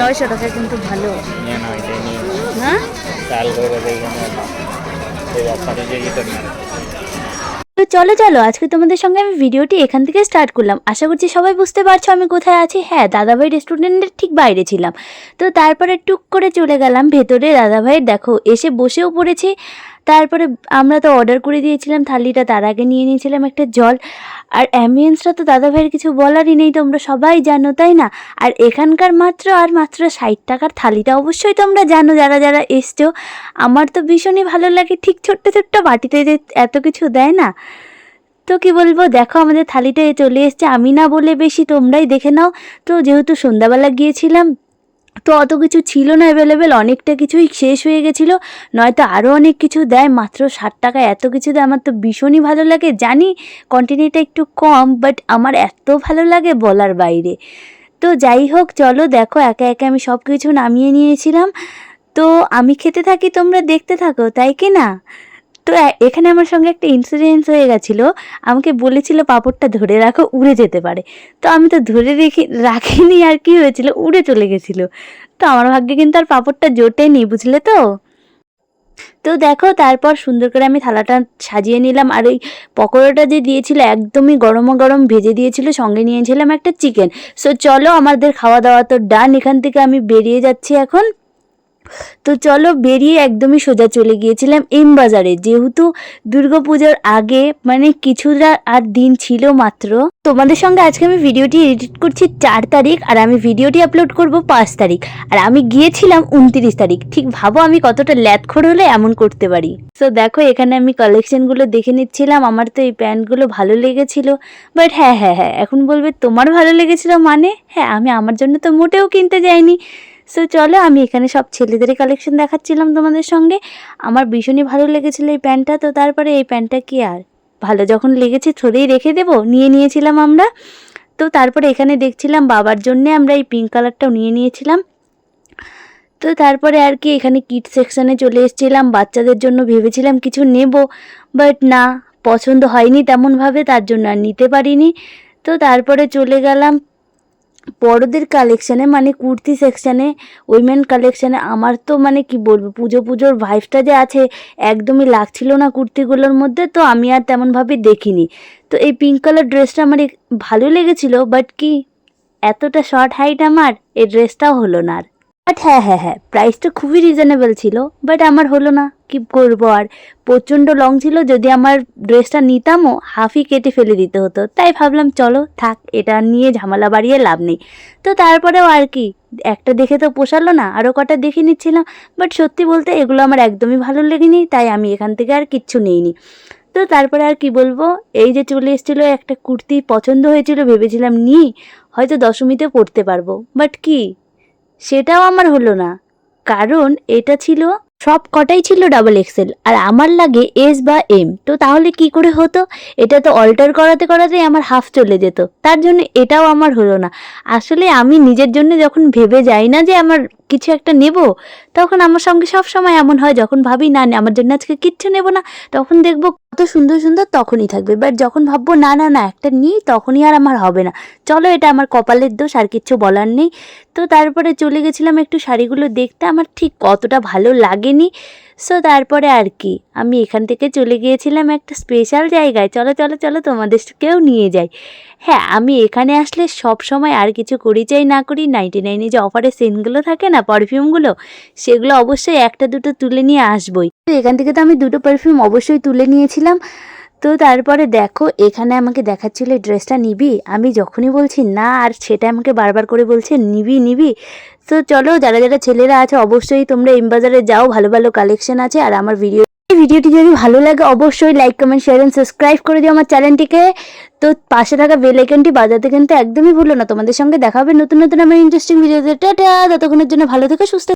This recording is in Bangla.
নয়শো টাকা কিন্তু ভালো। হ্যাঁ? চাল করে দেখবেন এই ব্যাপারে যে ই করবেন তো চলো চলো আজকে তোমাদের সঙ্গে আমি ভিডিওটি এখান থেকে স্টার্ট করলাম। আশা করছি সবাই বুঝতে পারছ আমি কোথায় আছি। হ্যাঁ দাদাভাই রেস্টুরেন্টের ঠিক বাইরে ছিলাম। তো তারপরে টুক করে চলে গেলাম ভেতরে। দাদাভাইয়ের দেখো এসে বসেও পড়েছি। তারপরে আমরা তো অর্ডার করে দিয়েছিলাম, থালিটা তার আগে নিয়ে নিয়েছিলাম একটা জল। আর অ্যাম্বিয়েন্সটা তো দাদাভাইয়ের কিছু বলারই নেই, তোমরা সবাই জানো, তাই না? আর এখানকার মাত্র আর মাত্র ষাট টাকার থালিটা অবশ্যই তোমরা জানো, যারা যারা এসছো। আমার তো ভীষণই ভালো লাগে, ঠিক ছোট্ট ছোট্ট বাটিতে যে এত কিছু দেয় না। তো কি বলব, দেখো আমাদের থালিটা চলে এসছে, আমি না বলে বেশি তোমরাই দেখে নাও। তো যেহেতু সন্ধ্যাবেলা গিয়েছিলাম তো অত কিছু ছিল না অ্যাভেলেবেল অনেকটা কিছুই শেষ হয়ে গেছিল। নয়তো আরও অনেক কিছু দেয়, মাত্র ষাট টাকায় এত কিছু দেয়। আমার তো ভীষণই ভালো লাগে। জানি কোয়ান্টিটিটা একটু কম বাট আমার এত ভালো লাগে বলার বাইরে। তো যাই হোক, চলো দেখো, একে একে আমি সব কিছু নামিয়ে নিয়েছিলাম। তো আমি খেতে থাকি, তোমরা দেখতে থাকো, তাই কি না? তো এখানে আমার সঙ্গে একটা ইন্সিডেন্স হয়ে গেছিল। আমাকে বলেছিল, পাপড়টা ধরে রাখো, উড়ে যেতে পারে। তো আমি তো ধরে রেখে, রাখিনি আর কি হয়েছিল, উড়ে চলে গেছিল। তো আমার ভাগ্যে কিন্তু আর পাপড়টা জোটেনি বুঝলে তো? তো দেখো, তারপর সুন্দর করে আমি থালাটা সাজিয়ে নিলাম। আর ওই পকোড়াটা যে দিয়েছিল, একদমই গরম গরম ভেজে দিয়েছিল, সঙ্গে নিয়েছিলাম একটা চিকেন সো চলো, আমাদের খাওয়া দাওয়া তো ডান এখান থেকে আমি বেরিয়ে যাচ্ছি এখন। তো চলো বেরিয়ে একদমই সোজা চলে গিয়েছিলাম এম বাজারে। যেহেতু দুর্গাপুজোর আগে মানে কিছুটা আর দিন ছিল মাত্র। তোমাদের সঙ্গে আজকে আমি ভিডিওটি এডিট করছি চার তারিখ আর আমি ভিডিওটি আপলোড করব পাঁচ তারিখ। আর আমি গিয়েছিলাম উনত্রিশ তারিখ। ঠিক ভাবো আমি কতটা ল্যাথখোর হলে এমন করতে পারি। তো দেখো, এখানে আমি কালেকশনগুলো দেখে নিচ্ছিলাম। আমার তো এই প্যান্টগুলো ভালো লেগেছিল। বাট হ্যাঁ হ্যাঁ হ্যাঁ এখন বলবে তোমার ভালো লেগেছিল মানে? হ্যাঁ আমি আমার জন্য তো মোটেও কিনতে যাইনি। সো চলো, আমি এখানে সব ছেলেদের কালেকশন দেখাচ্ছিলাম তোমাদের সঙ্গে। আমার ভীষণই ভালো লেগেছিল এই প্যান্টটা। তো তারপরে এই প্যান্টটা কি আর? ভালো যখন লেগেছে থরেই রেখে দেবো, নিয়ে নিয়েছিলাম আমরা। তো তারপরে এখানে দেখছিলাম বাবার জন্যে আমরা এই পিঙ্ক কালারটাও নিয়ে নিয়েছিলাম। তো তারপরে আর কি, এখানে কিট সেকশানে চলে এসেছিলাম। বাচ্চাদের জন্য ভেবেছিলাম কিছু নেব বাট না, পছন্দ হয়নি তেমনভাবে, তার জন্য আর নিতে পারিনি। তো তারপরে চলে গেলাম বড়দের কালেকশানে মানে কুর্তি সেকশানে উইমেন কালেকশানে আমার তো মানে কি বলব, পুজো পুজোর ভাইফটা যে আছে, একদমই লাগছিল না কুর্তিগুলোর মধ্যে, তো আমি আর তেমনভাবে দেখিনি। তো এই পিঙ্ক কালার ড্রেসটা আমার ভালো লেগেছিল বাট কি, এতটা শর্ট হাইট আমার, এই ড্রেসটাও হলো না আর। বাট হ্যাঁ হ্যাঁ হ্যাঁ প্রাইসটা খুবই রিজনেবল ছিল বাট আমার হলো না, কি করব আর? প্রচণ্ড লং ছিল, যদি আমার ড্রেসটা নিতামও হাফই কেটে ফেলে দিতে হতো। তাই ভাবলাম, চলো, থাক, এটা নিয়ে ঝামেলা বাড়িয়ে লাভ নেই। তো তারপরেও আর কি, একটা দেখে তো পোষালো না আরও কটা দেখে নিচ্ছিলাম বাট সত্যি বলতে এগুলো আমার একদমই ভালো লেগেনি, তাই আমি এখান থেকে আর কিচ্ছু নিইনি। তো তারপরে আর কি বলব, এই যে চলে এসেছিল, একটা কুর্তি পছন্দ হয়েছিল, ভেবেছিলাম নিই, হয়তো দশমীতে পরতে পারব। বাট কি সেটাও আমার হলো না। কারণ এটা ছিল, সব কটাই ছিল ডাবল এক্সেল আর আমার লাগে এস বা এম তো তাহলে কি করে হতো? এটা তো অল্টার করাতে করাতেই আমার হাফ চলে যেত। তার জন্য এটাও আমার হলো না। আসলে আমি নিজের জন্য যখন ভেবে যাই না যে আমার কিছু একটা নেব, তখন আমার সঙ্গে সব সময় এমন হয়, যখন ভাবি, না আমার জন্য আজকে কিচ্ছু নেব না। তখন দেখব কত সুন্দর সুন্দর তখনই থাকবে। বাট যখন ভাববো, না না না, একটা নিই, তখনই আর আমার হবে না। চলো, এটা আমার কপালের দোষ, আর কিছু বলার নেই। তো তারপরে চলে গেছিলাম একটু শাড়িগুলো দেখতে, আমার ঠিক কতটা ভালো লাগেনি। সো তারপরে আর কি? আমি এখান থেকে চলে গিয়েছিলাম একটা স্পেশাল জায়গায়। চলো চলো চলো তোমাদেরকেও নিয়ে যাই হ্যাঁ আমি এখানে আসলে সব সময় আর কিছু করি চাই, না করি নাইনটি নাইনে যে অফারের সেন্টগুলো থাকে না পারফিউমগুলো সেগুলো অবশ্যই একটা, দুটো তুলে নিয়ে আসবই। তো এখান থেকে তো আমি দুটো পারফিউম অবশ্যই তুলে নিয়েছিলাম। তো তারপরে দেখো, এখানে আমাকে দেখাচ্ছিল ড্রেসটা নিবি? আমি যখনই বলছি, না, আর সেটা আমাকে বারবার করে বলছে, নিবি নিবি। তো চলো, যারা যারা ছেলেরা আছে, অবশ্যই তোমরা এম বাজারে যাও, ভালো ভালো কালেকশন আছে। আর আমার ভিডিও এই ভিডিওটি যদি ভালো লাগে, অবশ্যই like comment share and subscribe করে দিও আমার চ্যানেলটিকে তো পাশে থাকা বেল আইকনটি বাজাতে কিন্তু একদমই ভুলো না। তোমাদের সঙ্গে দেখাবে নতুন নতুন, আমার ইন্টারেস্টিং ভিডিওতে টাটা! ততক্ষণের জন্য ভালো থেকে, সুস্থ